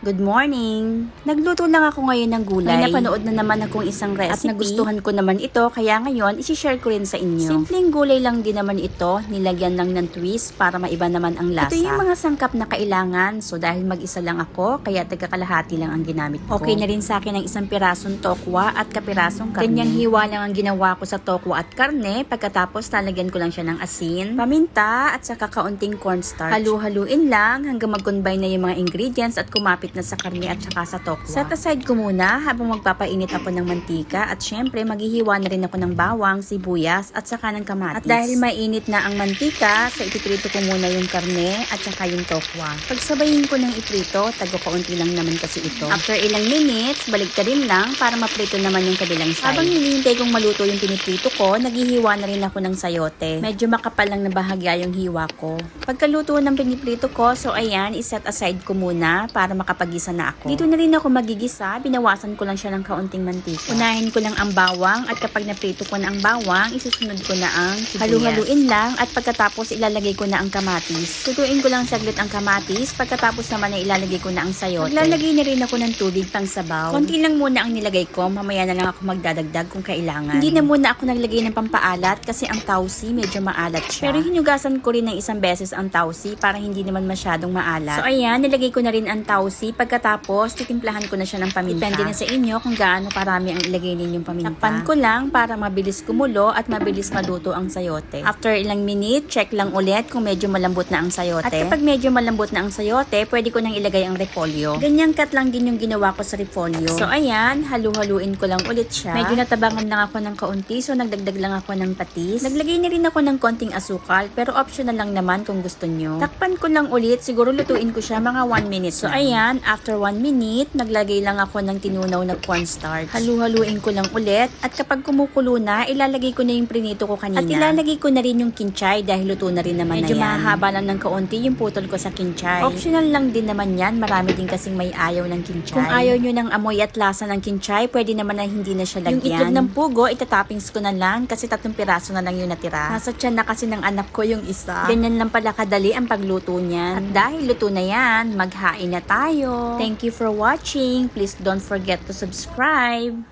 Good morning! Nagluto lang ako ngayon ng gulay. May napanood na naman akong isang recipe. At nagustuhan ko naman ito, kaya ngayon, isi-share ko rin sa inyo. Simpleng gulay lang din naman ito, nilagyan lang ng twist para maiba naman ang lasa. Ito yung mga sangkap na kailangan. So dahil mag-isa lang ako, kaya tagkakalahati lang ang ginamit ko. Okay na rin sa akin ang isang pirasong tokwa at kapirasong karne. Ganyang hiwa lang ang ginawa ko sa tokwa at karne. Pagkatapos, lalagyan ko lang siya ng asin, paminta, at saka kaunting cornstarch. Halu-haluin lang hanggang mag-combine na yung mga ingredients at kumapit na sa karne at saka sa tokwa. Set aside ko muna habang magpapainit ako ng mantika at syempre maghihiwa na rin ako ng bawang, sibuyas at saka ng kamatis. At dahil mainit na ang mantika, sa itiprito ko muna yung karne at saka yung tokwa. Pagsabayin ko ng iprito, tago kaunti lang naman kasi ito. After ilang minutes, balik ka rin lang para maprito naman yung kabilang side. Habang hinihintay kong maluto yung piniprito ko, naghihiwa na rin ako ng sayote. Medyo makapal lang na bahagya yung hiwa ko. Pagkaluto ng piniprito ko, so ayan, iset aside ko muna para makapagisa na ako. Dito na rin ako magigisa, binawasan ko lang siya ng kaunting mantika. Unahin ko lang ang bawang at kapag naprito ko na ang bawang, isusunod ko na ang sibuyas. Halu-haluin lang at pagkatapos ilalagay ko na ang kamatis. Tutuin ko lang saglit ang kamatis, pagkatapos naman ay ilalagay ko na ang sayote. Maglalagay na rin ako ng tubig pang sabaw. Konti lang muna ang nilagay ko, mamaya na lang ako magdadagdag kung kailangan. Hindi na muna ako naglagay ng pampaalat kasi ang tausi medyo maalat siya. Pero hinugasan ko rin ng isang beses ang tausi para hindi naman masyadong maalat. So ayan, nilagay ko na rin ang tausi. Pagkatapos, titimplahan ko na siya ng paminta. Depende na sa inyo kung gaano karami ang ilagay ninyong paminta. Takpan ko lang para mabilis kumulo at mabilis maluto ang sayote. After ilang minute, check lang ulit kung medyo malambot na ang sayote. At kapag medyo malambot na ang sayote, pwede ko nang ilagay ang repolyo. Ganyang cut lang din yung ginawa ko sa repolyo. So ayan, halu-haluin ko lang ulit siya. Medyo natabangan lang ako ng kaunti, so nagdagdag lang ako ng patis. Naglagay na rin ako ng konting asukal, pero optional lang naman kung gusto nyo. Takpan ko lang ulit, siguro lutuin ko siya mga 1 minute. So ayan, after 1 minute, naglagay lang ako ng tinunaw na cornstarch. Halu-haluin ko lang ulit, at kapag kumukulo na, ilalagay ko na yung prinito ko kanina. At ilalagay ko na rin yung kinchay dahil luto na rin naman Medyo na yan. Medyo mahaba lang ng kaunti yung putol ko sa kinchay. Optional lang din naman yan, marami din kasing may ayaw ng kinchay. Kung ayaw nyo ng amoy at lasa ng kinchay, pwede naman na hindi na siya lagyan. Yung itlog ng pugo, itatoppings ko na lang kasi tatlong piraso na lang yung natira. Nasa tiyan na kasi ng anak ko yung isa. Ganyan lang pala kadali ang pagluto niyan. At dahil luto na yan, maghain na Thank you for watching. Please don't forget to subscribe.